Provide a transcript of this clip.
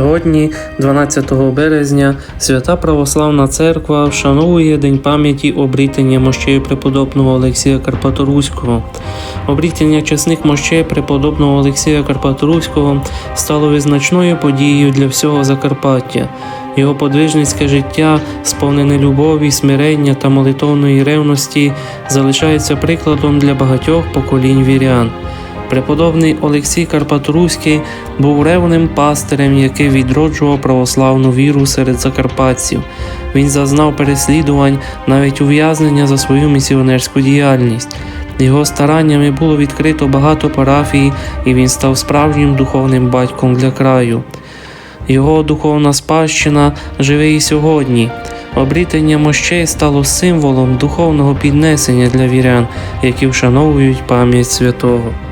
Сьогодні, 12 березня, Свята Православна Церква вшановує День пам'яті обрітення мощей преподобного Олексія Карпаторуського. Обрітення чесних мощей преподобного Олексія Карпаторуського стало визначною подією для всього Закарпаття. Його подвижницьке життя, сповнене любові, смирення та молитовної ревності, залишається прикладом для багатьох поколінь вірян. Преподобний Олексій Карпаторуський був ревним пастирем, який відроджував православну віру серед закарпатців. Він зазнав переслідувань, навіть ув'язнення за свою місіонерську діяльність. Його стараннями було відкрито багато парафій, і він став справжнім духовним батьком для краю. Його духовна спадщина живе і сьогодні. Обрітення мощей стало символом духовного піднесення для вірян, які вшановують пам'ять святого.